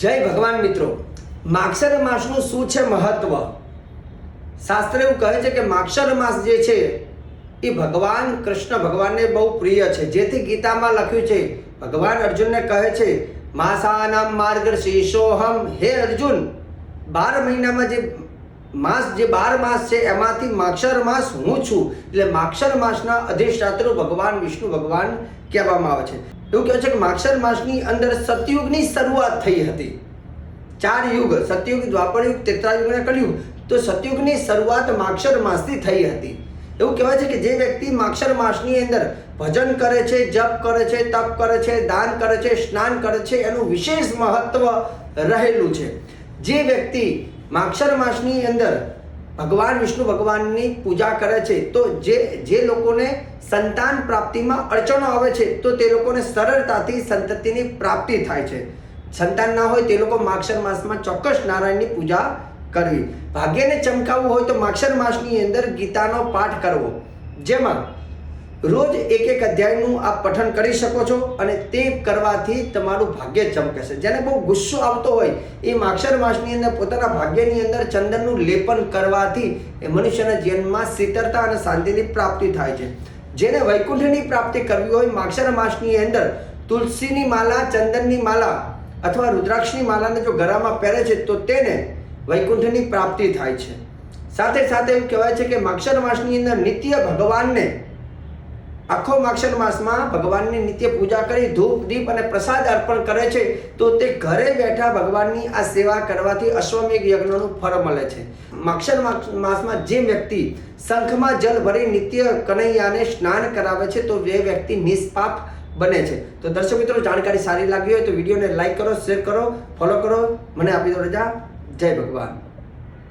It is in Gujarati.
જય ભગવાન મિત્રો. માક્ષર માસનું શું છે મહત્વ? શાસ્ત્ર એવું કહે છે કે માક્ષર માસ જે છે, એ ભગવાન, કૃષ્ણ ભગવાનને બહુ પ્રિય છે. જેથી ગીતામાં લખ્યું છે, ભગવાન અર્જુનને કહે છે, માસાનામ માર્ગશીર્ષોહમ હે અર્જુન, બાર મહિનામાં જે માસ જે બાર માસ છે, એમાંથી માક્ષર માસ હું છું. એટલે માક્ષર માસના અધિષ્ઠાત્રો ભગવાન, વિષ્ણુ ભગવાન કહેવામાં આવે છે. એવું કહે છે કે માક્ષર માસની અંદર સતયુગની શરૂઆત થઈ હતી. ચાર યુગ, સતયુગ, દ્વાપરયુગ ત્રેતાયુગ અને કળિયુગ. તો સતયુગની શરૂઆત માક્ષર માસથી થઈ હતી. એવું કહેવાય છે કે જે વ્યક્તિ માક્ષર માસની અંદર ભજન કરે છે, જપ કરે છે, તપ કરે છે, દાન કરે છે, સ્નાન કરે છે, એનું વિશેષ મહત્વ રહેલું છે. જે વ્યક્તિ માક્ષર માસની અંદર ભગવાન વિષ્ણુ ભગવાનની પૂજા કરે છે, તો જે જે લોકોને સંતાન પ્રાપ્તિમાં અડચણો આવે છે, તો તે લોકોને સરળતાથી સંતતિની પ્રાપ્તિ થાય છે. સંતાન ના હોય તે લોકો માક્ષર માસમાં ચોક્કસ નારાયણની પૂજા કરવી. ભાગ્યને ચમકાવવું હોય તો માક્ષર માસની અંદર ગીતાનો પાઠ કરવો. જેમાં રોજ એક એક અધ્યાયનું આપ પઠન કરી શકો છો અને તે કરવાથી તમારું ભાગ્ય ચમકશે જેને બહુ ગુસ્સો આવતો હોય, એ માક્ષર માસની અંદર પોતાના ભાગ્યની અંદર ચંદનનું લેપન કરવાથી એ મનુષ્યના જીવનમાં શીતળતા અને શાંતિની પ્રાપ્તિ થાય છે. જેને વૈકુંઠની પ્રાપ્તિ કરવી હોય, માક્ષર માસની અંદર તુલસીની માલા, ચંદનની માલા અથવા રુદ્રાક્ષની માલાને જો ગળામાં પહેરે છે, તો તેને વૈકુંઠની પ્રાપ્તિ થાય છે. સાથે સાથે એવું કહેવાય છે કે માક્ષર માસની અંદર નિત્ય ભગવાનને આખો માક્ષર માસમાં ભગવાનની નિત્ય પૂજા કરી, ધૂપ, દીપ અને પ્રસાદ અર્પણ કરે છે, તો તે ઘરે બેઠા ભગવાનની આ સેવા કરવાથી અશ્વમેઘ યજ્ઞનું ફળ મળે છે. માક્ષર માસ- માસમાં જે વ્યક્તિ શંખમાં જલ ભરી નિત્ય કનૈયાને સ્નાન કરાવે છે, તો એ વ્યક્તિ નિષ્પાપ બને છે. તો દર્શક મિત્રો, જાણકારી સારી લાગી હોય તો વિડીયોને લાઈક કરો, શેર કરો, ફોલો કરો. મને આપી દો રજા. જય ભગવાન.